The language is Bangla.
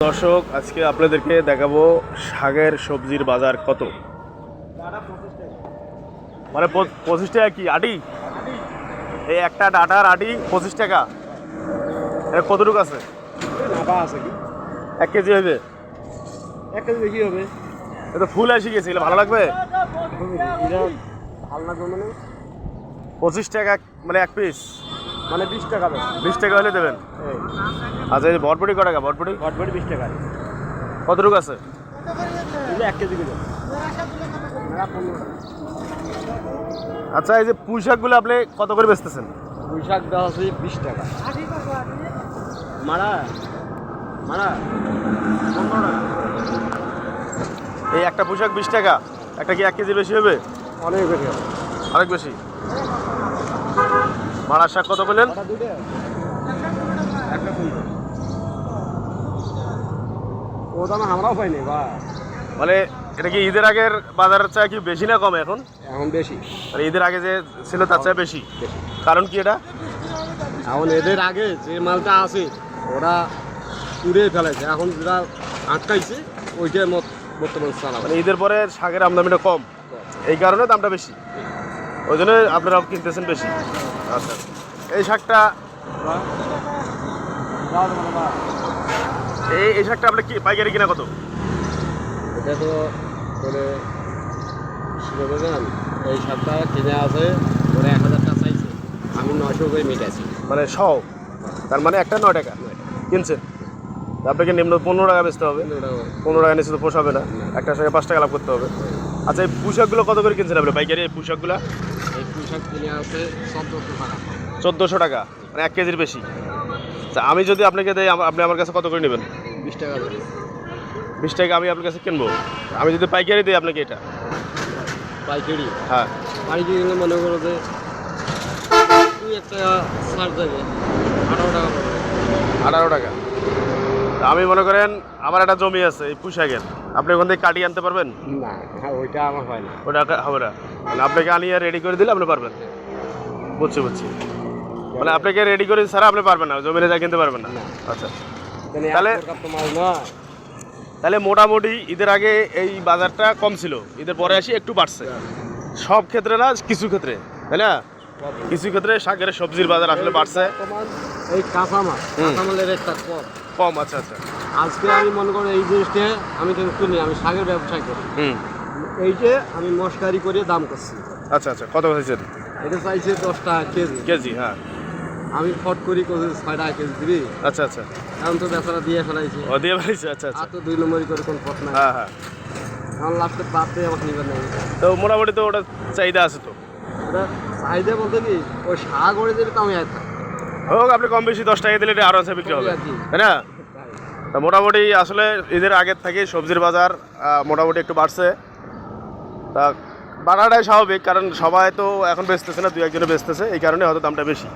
দর্শক আজকে আপনাদেরকে দেখাবো শাকের সবজির বাজার কত? মানে পঁচিশ টাকা কি আটি? এই একটা ডাটার আটি পঁচিশ টাকা। এটা কতটুকু আছে? আছে কি? এক কেজি হবে এক কেজি বেশি হবে। এটা ফুল এসে গেছে এগুলো ভালো লাগবে? ভালো লাগবে মানে? পঁচিশ টাকা মানে এক পিস। মানে বিশ টাকা বেশি বিশ টাকা হলে দেবেন? এই। আচ্ছা এই বরবটি ক টাকা? বরবটি ঘটবাড়ি বিশ টাকা। কতটুকু আছে? এক কেজি কিলো আচ্ছা এই যে পুঁই শাকগুলো আপনি কত করে বেচতেছেন? বৈশাখ দেওয়া আছে বিশ টাকা। মারা মারা এই একটা পুঁই শাক বিশ টাকা একটা কি এক কেজি বেশি হবে? অনেক বেশি হবে। অনেক বেশি? মারার শাক কত বললেন ও দাম আমরাও পাইনি বা মানে এটা কি ঈদের আগের বাজারের চায় কি বেশি না কমে এখন? এখন বেশি। মানে ঈদের আগে যে ছিল তার চেয়ে বেশি। কারণ কি এটা? এখন এদের আগে যে মালটা আছে ওরা উড়ে ফেলেছে। এখন যেটা আটকাইছে ওইটাই মত বর্তমান চালাবে। মানে ঈদের পরে শাকের আমদানিটা কম। এই কারণে দামটা বেশি। ওই জন্য আপনারা কিনতেছেন বেশি। আচ্ছা। এই শাকটা এই এই শাকটা আপনি কি পাইকারি কিনা কত? এটা তো করে এই সপ্তাহে কিনে আছে ওরা এক হাজার টাকা চাইছে। আমি নয়শো করে মিটাইছি। মানে শ তার মানে একটা নয় টাকা। কিনছেন? আপনাকে নিম্ন পনেরো টাকা বেচতে হবে। পনেরো টাকা। নিচে তো পোষাবে না। একটা শাকে পাঁচ টাকা লাভ করতে হবে। আচ্ছা এই পোশাকগুলো কত করে কিনছেন আপনি? পাইকারি এই পোশাকগুলো পোশাক কিনে আছে চোদ্দশো টাকা। চোদ্দোশো টাকা মানে এক কেজির বেশি। আচ্ছা আমি যদি আপনাকে দেই আম- আপনি আমার কাছে কত করে নেবেন? বিশ টাকা করে। বিশ টাকা আমি আপনার কাছে কিনবো। আমি যদি পাইকারি দিই আপনাকে এটা। পাইকারি? হ্যাঁ। পাইকারি কিনলে মনে করো যে দুই এক টাকা ছাড় দেবে। আঠারো টাকা আঠারো টাকা। আমি মনে করেন আমার একটা জমি আছে এই পুশাকের আপনি ওখান থেকে কাটিয়ে আনতে পারবেন? না হ্যাঁ ওইটা আমার হয় না। ওটা হবে না। মানে আপনাকে আনিয়ে রেডি করে দিলে আপনি পারবেন। বুঝছি বুঝছি। মানে আপনাকে রেডি করে ছাড়া আপনি পারবেন না জমিনে যা কিনতে পারবেন না। আচ্ছা। তাহলে তাহলে- তাহলে মোটামুটি ঈদের আগে এই বাজারটা কম ছিল। ঈদের পরে আসি একটু বাড়ছে। সব ক্ষেত্রে না কিছু ক্ষেত্রে তাই না? কিছু ক্ষেত্রে শাকের সবজির বাজার আসলে বাড়ছে। এই কাঁচামাল হুম। কাঁচামালের রেটটা কম। কম আচ্ছা আচ্ছা। আজকে আমি মনে করি এই জিনিসটা আমি কিনি আমি শাকের ব্যবসা করি। এই যে আমি মশকারি করে দাম করছি। আচ্ছা আচ্ছা কত হয়েছে এটা চাইছে দশ টাকা কেজি। কেজি হ্যাঁ। আমি ফট করি করে ছয় টাকা কেজি দিবি। আচ্ছা আচ্ছা। এখন তো বেচারা দিয়ে ফেলাইছে। ও দিয়ে বাড়িছে আচ্ছা আচ্ছা। তো দুই নম্বরই করে কোন পথ নাই। হ্যাঁ হ্যাঁ। এখন লাস্টে দিয়ে আমাকে নিবেন নাই তো মোটামুটি তো ওটা চাহিদা আছে তো। ওটা চাহিদা বলতে কি ওই শাক করে দেবে তো আমি হোক আপনি কম বেশি দশ টাকা দিলে এটা আরও বিক্রি হবে। তাই না? মোটামুটি আসলে ঈদের আগের থেকে সবজির বাজার মোটামুটি একটু বাড়ছে। তা বাড়াটাই স্বাভাবিক, কারণ সবাই তো এখন বেচতেছে না দু একজনে বেচতেছে, এই কারণে হয়তো দামটা বেশি।